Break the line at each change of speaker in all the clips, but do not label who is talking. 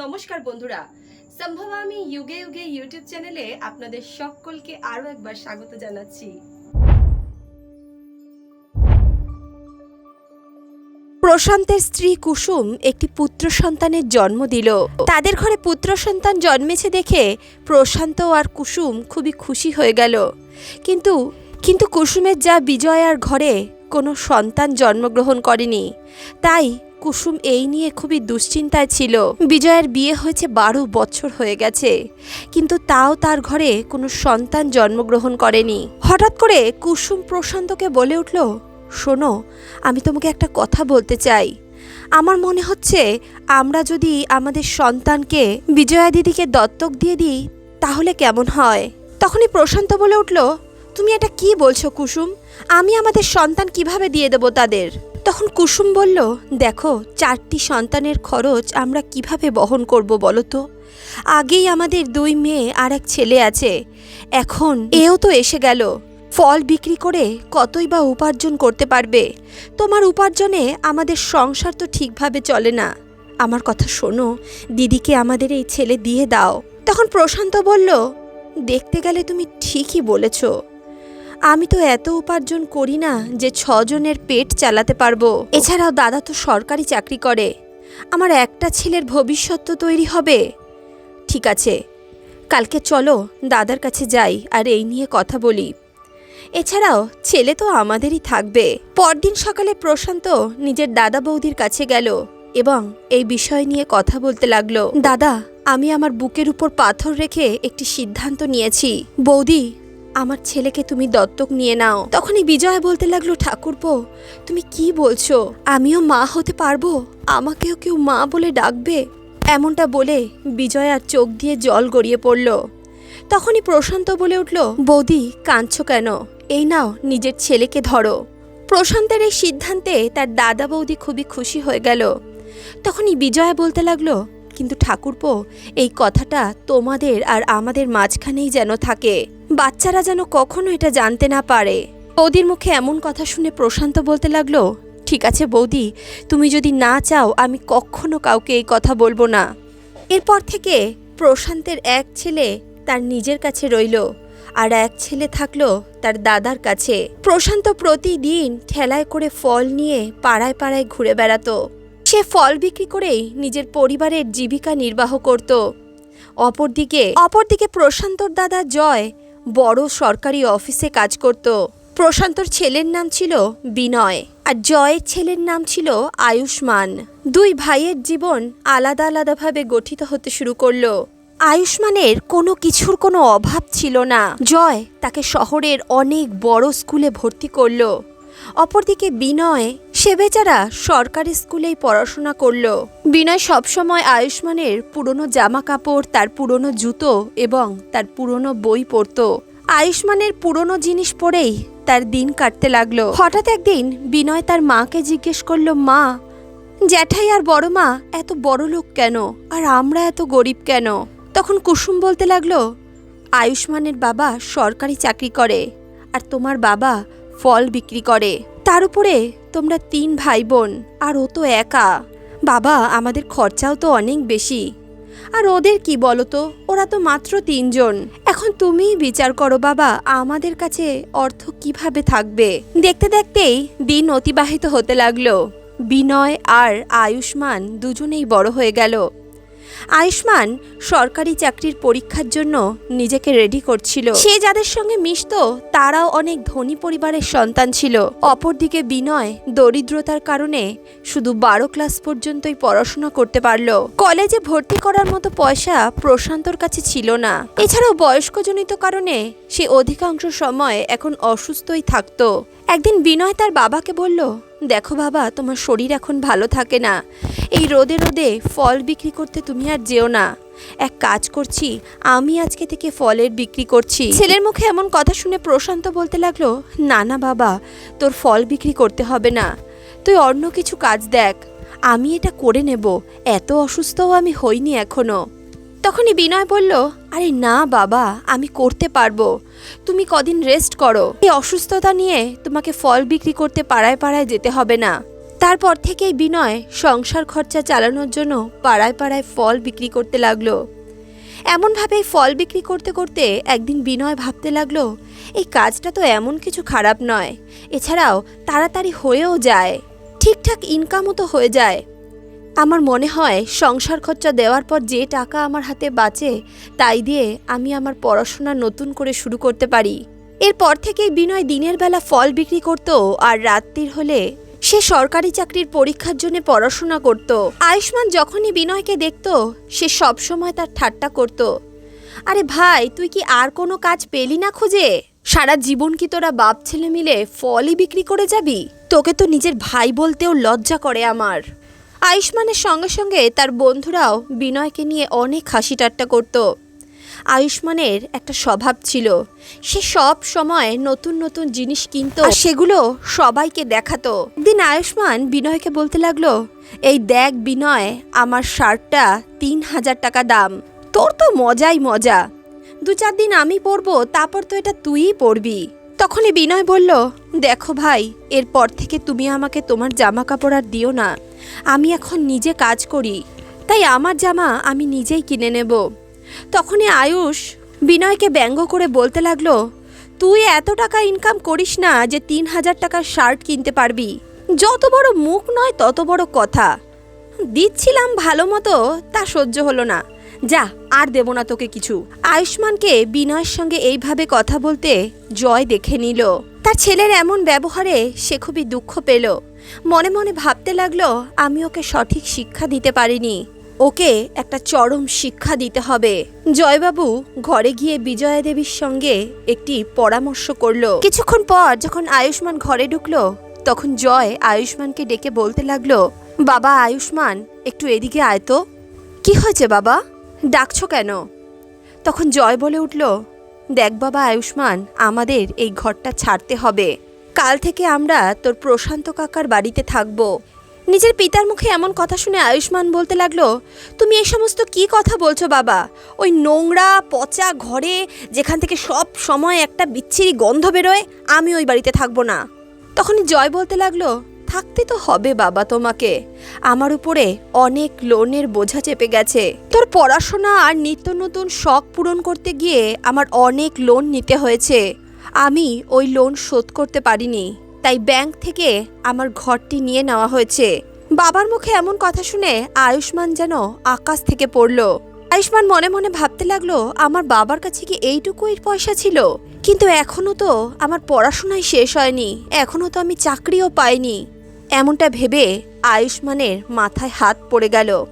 নমস্কার বন্ধুরা। সম্ভব আমি যুগে যুগে ইউটিউব চ্যানেলে আপনাদের সকলকে আরও একবার স্বাগত জানাচ্ছি।
প্রশান্তের স্ত্রী কুসুম একটি পুত্র সন্তানের জন্ম দিল। তাদের ঘরে পুত্র সন্তান জন্মেছে দেখে প্রশান্ত আর কুসুম খুবই খুশি হয়ে গেল। কিন্তু কিন্তু কুসুমের যা বিজয়ার ঘরে কোনো সন্তান জন্মগ্রহণ করেনি। তাই কুসুম এই নিয়ে খুবই দুশ্চিন্তায় ছিল। বিজয়ের বিয়ে হয়েছে বারো বছর হয়ে গেছে। কিন্তু তাও তার ঘরে কোনো সন্তান জন্মগ্রহণ করেনি। হঠাৎ করে কুসুম প্রশান্তকে বলে উঠল, শোনো, আমি তোমাকে একটা কথা বলতে চাই। আমার মনে হচ্ছে আমরা যদি আমাদের সন্তানকে বিজয়া দিদিকে দত্তক দিয়ে দিই, তাহলে কেমন হয়? তখনই প্রশান্ত বলে উঠল, তুমি এটা কি বলছো কুসুম? আমি আমাদের সন্তান কীভাবে দিয়ে দেবো তাদের? তখন কুসুম বলল, দেখো, চারটি সন্তানের খরচ আমরা কীভাবে বহন করব বলো তো? আগেই আমাদের দুই মেয়ে আর এক ছেলে আছে। এখন এও তো এসে গেল। ফল বিক্রি করে কতই বা উপার্জন করতে পারবে? তোমার উপার্জনে আমাদের সংসার তো ঠিকভাবে চলে না। আমার কথা শোনো, দিদিকে আমাদের এই ছেলে দিয়ে দাও। তখন প্রশান্ত বলল, দেখতে গেলে তুমি ঠিকই বলেছ। আমি তো এত উপার্জন করি না যে ছজনের পেট চালাতে পারব। এছাড়াও দাদা তো সরকারি চাকরি করে। আমার একটা ছেলের ভবিষ্যৎ তো তৈরি হবে। ঠিক আছে, কালকে চলো, দাদার কাছে যাই আর এই নিয়ে কথা বলি। এছাড়াও ছেলে তো আমাদেরই থাকবে। পরদিন সকালে প্রশান্ত নিজের দাদা বৌদির কাছে গেল এবং এই বিষয় নিয়ে কথা বলতে লাগল। দাদা, আমি আমার বুকের উপর পাথর রেখে একটি সিদ্ধান্ত নিয়েছি। বৌদি আমার ছেলেকে তুমি দত্তক নিয়ে নাও। তখনই বিজয় বলতে লাগল, ঠাকুরপো, তুমি কি বলছো? আমিও মা হতে পারব? আমাকেও কেউ মা বলে ডাকবে? এমনটা বলে বিজয় আর চোখ দিয়ে জল গড়িয়ে পড়ল। তখনই প্রশান্ত বলে উঠল, বৌদি, কাঁদছ কেন? এই নাও, নিজের ছেলেকে ধরো। প্রশান্তের এই সিদ্ধান্তে তার দাদা বৌদি খুবই খুশি হয়ে গেল। তখনই বিজয়া বলতে লাগল, কিন্তু ঠাকুরপো, এই কথাটা তোমাদের আর আমাদের মাঝখানেই যেন থাকে। বাচ্চারা যেন কখনো এটা জানতে না পারে। বৌদির মুখে এমন কথা শুনে প্রশান্ত বলতে লাগল, ঠিক আছে বৌদি, তুমি যদি না চাও, আমি কখনো কাউকে এই কথা বলব না। এরপর থেকে প্রশান্তের এক ছেলে তার নিজের কাছে রইল আর এক ছেলে থাকল তার দাদার কাছে। প্রশান্ত প্রতিদিন ঠেলায় করে ফল নিয়ে পাড়ায় পাড়ায় ঘুরে বেড়াতো। সে ফল বিক্রি করেই নিজের পরিবারের জীবিকা নির্বাহ করত। অপরদিকে অপরদিকে প্রশান্তর দাদা জয় বড় সরকারি অফিসে কাজ করত। প্রশান্তর ছেলের নাম ছিল বিনয় আর জয়ের ছেলের নাম ছিল আয়ুষ্মান। দুই ভাইয়ের জীবন আলাদা আলাদাভাবে গঠিত হতে শুরু করল। আয়ুষ্মানের কোনো কিছুর কোনো অভাব ছিল না। জয় তাকে শহরের অনেক বড় স্কুলে ভর্তি করল। অপরদিকে বিনয় সে বেচারা সরকারি স্কুলেই পড়াশোনা করল। বিনয় সবসময় আয়ুষ্মানের পুরনো জামা কাপড় তার পুরনো জুতো এবং তার পুরনো বই পড়তো। আয়ুষ্মানের পুরনো জিনিস পরেই তার দিন কাটতে লাগল। হঠাৎ একদিন বিনয় তার মাকে জিজ্ঞেস করল, মা, জ্যাঠাই আর বড় মা এত বড় লোক কেন? আর আমরা এত গরিব কেন? তখন কুসুম বলতে লাগল, আয়ুষ্মানের বাবা সরকারি চাকরি করে, আর তোমার বাবা ফল বিক্রি করে। তার উপরে তোমরা তিন ভাই বোন আর ও তো একা। বাবা, আমাদের খরচাও তো অনেক বেশি। আর ওদের কি বলো তো ওরা তো মাত্র তিনজন। এখন তুমিই বিচার করো বাবা, আমাদের কাছে অর্থ কীভাবে থাকবে? দেখতে দেখতেই দিন অতিবাহিত হতে লাগল। বিনয় আর আয়ুষ্মান দুজনেই বড় হয়ে গেল। আয়ুষ্মান সরকারি চাকরির পরীক্ষার জন্য নিজেকে রেডি করছিল। সে যাদের সঙ্গে মিশত, তারাও অনেক ধনী পরিবারের সন্তান ছিল। অপরদিকে বিনয় দরিদ্রতার কারণে শুধু বারো ক্লাস পর্যন্তই পড়াশোনা করতে পারল। কলেজে ভর্তি করার মতো পয়সা প্রশান্তর কাছে ছিল না। এছাড়াও বয়স্কজনিত কারণে সে অধিকাংশ সময় এখন অসুস্থই থাকত। একদিন বিনয় তার বাবাকে বলল দেখো বাবা, তোমার শরীর এখন ভালো থাকে না। এই রোদে রোদে ফল বিক্রি করতে তুমি আর যেও না। এক কাজ করছি, আমি আজকে থেকে ফলের বিক্রি করছি। ছেলের মুখে এমন কথা শুনে প্রশান্ত বলতে লাগল, না না বাবা, তোর ফল বিক্রি করতে হবে না। তুই অন্য কিছু কাজ দেখ, আমি এটা করে নেব। এত অসুস্থও আমি হইনি এখনও। তখনই বিনয় বলল, আরে না বাবা, আমি করতে পারব। তুমি কদিন রেস্ট করো। এই অসুস্থতা নিয়ে তোমাকে ফল বিক্রি করতে পাড়ায় পাড়ায় যেতে হবে না। তারপর থেকেই বিনয় সংসার খরচা চালানোর জন্য পাড়ায় পাড়ায় ফল বিক্রি করতে লাগল। এমনভাবেই ফল বিক্রি করতে করতে একদিন বিনয় ভাবতে লাগল, এই কাজটা তো এমন কিছু খারাপ নয়। এছাড়াও তাড়াতাড়ি হয়েও যায়। ঠিকঠাক ইনকামও তো হয়ে যায়। আমার মনে হয় সংসার খরচা দেওয়ার পর যে টাকা আমার হাতে বাঁচে, তাই দিয়ে আমি আমার পড়াশোনা নতুন করে শুরু করতে পারি। এরপর থেকেই বিনয় দিনের বেলা ফল বিক্রি করত আর রাত্রির হলে সে সরকারি চাকরির পরীক্ষার জন্য পড়াশোনা করত। আয়ুষ্মান যখনই বিনয়কে দেখত, সে সবসময় তার ঠাট্টা করত। আরে ভাই, তুই কি আর কোনো কাজ পেলি না খুঁজে? সারা জীবন কি তোরা বাপ ছেলে মিলে ফলই বিক্রি করে যাবি? তোকে তো নিজের ভাই বলতেও লজ্জা করে আমার। আয়ুষ্মানের সঙ্গে সঙ্গে তার বন্ধুরাও বিনয়কে নিয়ে অনেক হাসি ঠাট্টা করত। আয়ুষ্মানের একটা স্বভাব ছিল, সে সব সময় নতুন নতুন জিনিস কিনতো সেগুলো সবাইকে দেখাতো। দিন আয়ুষ্মান বিনয়কে বলতে লাগল, এই দেখ বিনয়, আমার শার্টটা তিন হাজার টাকা দাম। তোর তো মজাই মজা। দু চার দিন আমি পরবো, তারপর তো এটা তুইই পরবি। তখনই বিনয় বলল, দেখো ভাই, এরপর থেকে তুমি আমাকে তোমার জামা কাপড় আর দিও না। আমি এখন নিজে কাজ করি, তাই আমার জামা আমি নিজেই কিনে নেব। তখনই আয়ুষ বিনয়কে ব্যঙ্গ করে বলতে লাগল, তুই এত টাকা ইনকাম করিস না যে তিন হাজার টাকার শার্ট কিনতে পারবি। যত বড় মুখ নয় তত বড় কথা। দিচ্ছিলাম ভালো মতো, তা সহ্য হলো না। যা, আর দেব না তোকে কিছু। আয়ুষ্মানকে বিনয়ের সঙ্গে এইভাবে কথা বলতে জয় দেখে নিল। তার ছেলের এমন ব্যবহারে সে খুবই দুঃখ পেল। মনে মনে ভাবতে লাগল, আমি ওকে সঠিক শিক্ষা দিতে পারিনি। ওকে একটা চরম শিক্ষা দিতে হবে। জয়বাবু ঘরে গিয়ে বিজয়া দেবীর সঙ্গে একটি পরামর্শ করল। কিছুক্ষণ পর যখন আয়ুষ্মান ঘরে ঢুকলো, তখন জয় আয়ুষ্মানকে ডেকে বলতে লাগল, বাবা আয়ুষ্মান, একটু এদিকে আয় তো। কি হয়েছে বাবা? ডাকছো কেন? তখন জয় বলে উঠল, দেখ বাবা আয়ুষ্মান, আমাদের এই ঘরটা ছাড়তে হবে। কাল থেকে আমরা তোর প্রশান্ত কাকার বাড়িতে থাকব। নিজের পিতার মুখে এমন কথা শুনে আয়ুষ্মান বলতে লাগল, তুমি এই সমস্ত কি কথা বলছো বাবা? ওই নোংরা, পচা ঘরে যেখান থেকে সব সময় একটা বিচ্ছিরি গন্ধ বেরোয়, আমি ওই বাড়িতে থাকব না। তখনই জয় বলতে লাগল থাকতে তো হবে বাবা তোমাকে। আমার উপরে অনেক লোনের বোঝা চেপে গেছে। তোর পড়াশোনা আর নিত্য নতুন শখ পূরণ করতে গিয়ে আমার অনেক লোন নিতে হয়েছে। আমি ওই লোন শোধ করতে পারিনি, তাই ব্যাংক থেকে আমার ঘরটি নিয়ে নেওয়া হয়েছে। বাবার মুখে এমন কথা শুনে আয়ুষ্মান যেন আকাশ থেকে পড়ল। আয়ুষ্মান মনে মনে ভাবতে লাগল, আমার বাবার কাছে কি এইটুকুই পয়সা ছিল? কিন্তু এখনও তো আমার পড়াশোনাই শেষ হয়নি, এখনও তো আমি চাকরিও পাইনি। এমনটা ভেবে আয়ুষ্মানের মাথায় হাত পড়ে গেল।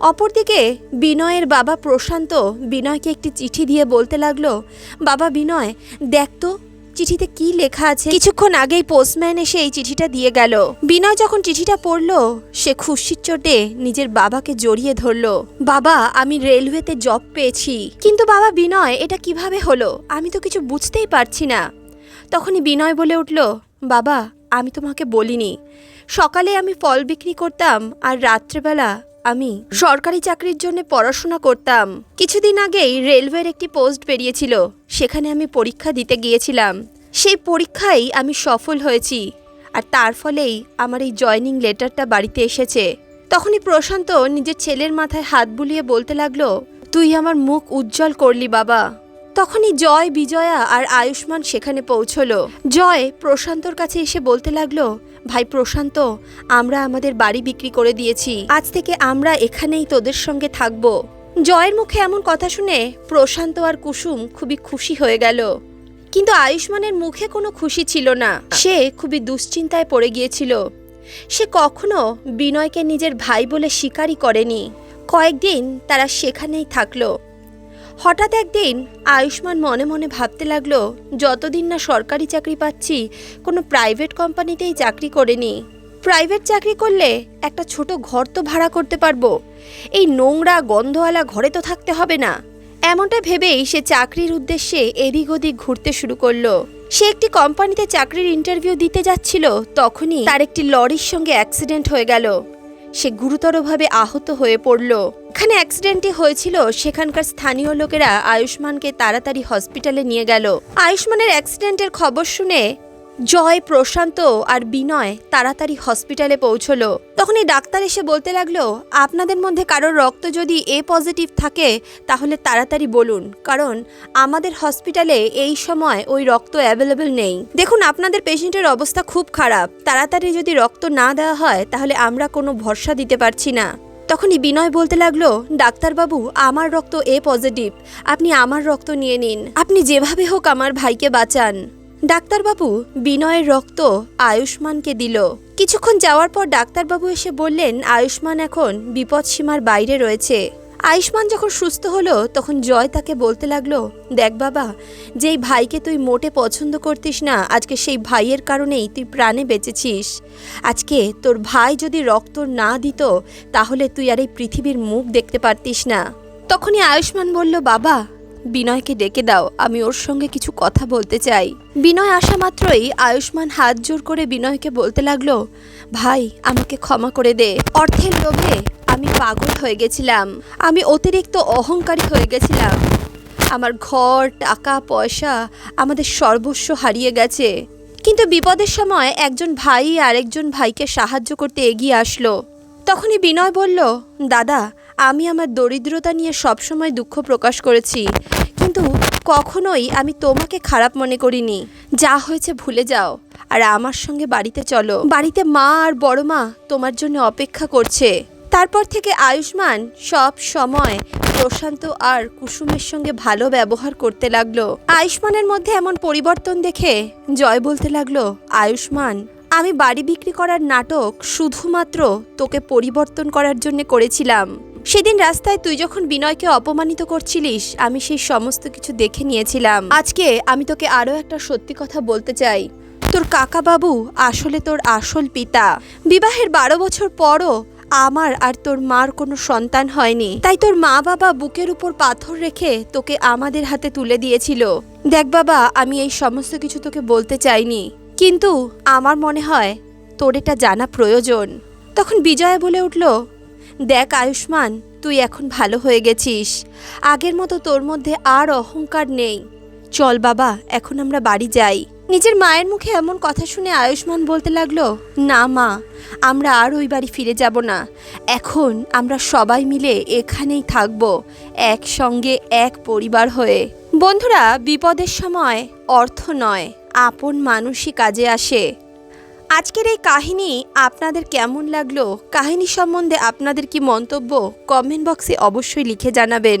অপরদিকে বিনয়ের বাবা প্রশান্ত বিনয়কে একটি চিঠি দিয়ে বলতে লাগল, বাবা বিনয়, দেখ তো, চিঠিতে কি লেখা আছে? কিছুক্ষণ আগেই পোস্টম্যান এসে এই চিঠিটা দিয়ে গেল। বিনয় যখন চিঠিটা পড়ল, সে খুশির চোটে নিজের বাবাকে জড়িয়ে ধরলো। বাবা, আমি রেলওয়েতে জব পেয়েছি। কিন্তু বাবা বিনয়, এটা কীভাবে হলো? আমি তো কিছু বুঝতেই পারছি না। তখনই বিনয় বলে উঠল, বাবা, আমি তোমাকে বলিনি। সকালে আমি ফল বিক্রি করতাম আর রাত্রেবেলা আমি সরকারি চাকরির জন্য পড়াশোনা করতাম। কিছুদিন আগেই রেলওয়ের একটি পোস্ট বেরিয়েছিল। সেখানে আমি পরীক্ষা দিতে গিয়েছিলাম। সেই পরীক্ষায় আমি সফল হয়েছি আর তার ফলেই আমার এই জয়নিং লেটারটা বাড়িতে এসেছে। তখনই প্রশান্ত নিজের ছেলের মাথায় হাত বুলিয়ে বলতে লাগল, তুই আমার মুখ উজ্জ্বল করলি বাবা। তখনই জয়, বিজয়া আর আয়ুষ্মান সেখানে পৌঁছলো। জয় প্রশান্তর কাছে এসে বলতে লাগল ভাই প্রশান্ত, আমরা আমাদের বাড়ি বিক্রি করে দিয়েছি। আজ থেকে আমরা এখানেই তোদের সঙ্গে থাকব। জয়ের মুখে এমন কথা শুনে প্রশান্ত আর কুসুম খুবই খুশি হয়ে গেল। কিন্তু আয়ুষ্মানের মুখে কোনো খুশি ছিল না। সে খুবই দুশ্চিন্তায় পড়ে গিয়েছিল। সে কখনো বিনয়কে নিজের ভাই বলে স্বীকারই করেনি। কয়েকদিন তারা সেখানেই থাকল। হঠাৎ একদিন আয়ুষ্মান মনে মনে ভাবতে লাগল, যতদিন না সরকারি চাকরি পাচ্ছি, কোনো প্রাইভেট কোম্পানিতেই চাকরি করে নি প্রাইভেট চাকরি করলে একটা ছোট ঘর তো ভাড়া করতে পারব। এই নোংরা গন্ধওয়ালা ঘরে তো থাকতে হবে না। এমনটা ভেবেই সে চাকরির উদ্দেশ্যে এদিক ওদিক ঘুরতে শুরু করল। সে একটি কোম্পানিতে চাকরির ইন্টারভিউ দিতে যাচ্ছিল, তখনই তার একটি লরির সঙ্গে অ্যাক্সিডেন্ট হয়ে গেল। সে গুরুতরভাবে আহত হয়ে পড়ল। এখানে অ্যাক্সিডেন্টটি হয়েছিল, সেখানকার স্থানীয় লোকেরা আয়ুষ্মানকে তাড়াতাড়ি হসপিটালে নিয়ে গেল। আয়ুষ্মানের অ্যাক্সিডেন্টের খবর শুনে জয়, প্রশান্ত আর বিনয় তাড়াতাড়ি হসপিটালে পৌঁছলো। তখনই ডাক্তার এসে বলতে লাগল, আপনাদের মধ্যে কারোর রক্ত যদি এ পজিটিভ থাকে, তাহলে তাড়াতাড়ি বলুন, কারণ আমাদের হসপিটালে এই সময় ওই রক্ত অ্যাভেলেবেল নেই। দেখুন, আপনাদের পেশেন্টের অবস্থা খুব খারাপ। তাড়াতাড়ি যদি রক্ত না দেওয়া হয়, তাহলে আমরা কোনো ভরসা দিতে পারছি না। তখনই বিনয় বলতে লাগল, ডাক্তারবাবু, আমার রক্ত এ পজিটিভ। আপনি আমার রক্ত নিয়ে নিন। আপনি যেভাবে হোক আমার ভাইকে বাঁচান। ডাক্তারবাবু বিনয়ের রক্ত আয়ুষ্মানকে দিল। কিছুক্ষণ যাওয়ার পর ডাক্তারবাবু এসে বললেন, আয়ুষ্মান এখন বিপদসীমার বাইরে রয়েছে। আয়ুষ্মান যখন সুস্থ হলো, তখন জয় তাকে বলতে লাগল, দেখ বাবা, যেই ভাইকে তুই মোটে পছন্দ করতিস না, আজকে সেই ভাইয়ের কারণেই তুই প্রাণে বেঁচেছিস। আজকে তোর ভাই যদি রক্ত না দিত, তাহলে তুই আর এই পৃথিবীর মুখ দেখতে পারতিস না। তখনই আয়ুষ্মান বলল, বাবা, বিনয়কে ডেকে দাও, আমি ওর সঙ্গে কিছু কথা বলতে চাই। বিনয় আসা মাত্রই আয়ুষ্মান হাত জোর করে বিনয়কে বলতে লাগল, ভাই, আমাকে ক্ষমা করে দে। অর্থের লোভে আমি পাগল হয়ে গেছিলাম। আমি অতিরিক্ত অহংকারী হয়ে গেছিলাম। আমার ঘর, টাকা, পয়সা আমাদের সর্বস্ব হারিয়ে গেছে। কিন্তু বিপদের সময় একজন ভাই আরেকজন ভাইকে সাহায্য করতে এগিয়ে আসলো। তখনই বিনয় বলল, দাদা, আমি আমার দরিদ্রতা নিয়ে সবসময় দুঃখ প্রকাশ করেছি। কিন্তু কখনোই আমি তোমাকে খারাপ মনে করিনি। যা হয়েছে ভুলে যাও। আর আমার সঙ্গে বাড়িতে চলো। বাড়িতে মা আর বড় মা তোমার জন্য অপেক্ষা করছে। তারপর থেকে আয়ুষ্মান সব সময় প্রশান্ত আর কুসুমের সঙ্গে ভালো ব্যবহার করতে লাগল। আয়ুষ্মানের মধ্যে এমন পরিবর্তন দেখে জয় বলতে লাগল, আয়ুষ্মান, আমি বাড়ি বিক্রি করার নাটক শুধুমাত্র তোকে পরিবর্তন করার জন্য করেছিলাম। সেদিন রাস্তায় তুই যখন বিনয়কে অপমানিত করছিলিস, আমি সেই সমস্ত কিছু দেখে নিয়েছিলাম। আজকে আমি তোকে আরও একটা সত্যি কথা বলতে চাই। তোর কাকা বাবু আসলে তোর আসল পিতা। বিবাহের বারো বছর পরও আমার আর তোর মার কোনো সন্তান হয়নি। তাই তোর মা বাবা বুকের উপর পাথর রেখে তোকে আমাদের হাতে তুলে দিয়েছিল। দেখ বাবা, আমি এই সমস্ত কিছু তোকে বলতে চাইনি। কিন্তু আমার মনে হয় তোর এটা জানা প্রয়োজন। তখন বিজয়া বলে উঠল, দেখ আয়ুষ্মান, তুই এখন ভালো হয়ে গেছিস। আগের মতো তোর মধ্যে আর অহংকার নেই। চল বাবা, এখন আমরা বাড়ি যাই। নিজের মায়ের মুখে এমন কথা শুনে আয়ুষ্মান বলতে লাগল, না মা, আমরা আর ওই বাড়ি ফিরে যাব না। এখন আমরা সবাই মিলে এখানেই থাকব, একসঙ্গে এক পরিবার হয়ে। বন্ধুরা, বিপদের সময় অর্থ নয়, আপন মানুষই কাজে আসে। আজকের এই কাহিনী আপনাদের কেমন লাগল? কাহিনী সম্বন্ধে আপনাদের কি মন্তব্য? কমেন্ট বক্সে অবশ্যই লিখে জানাবেন।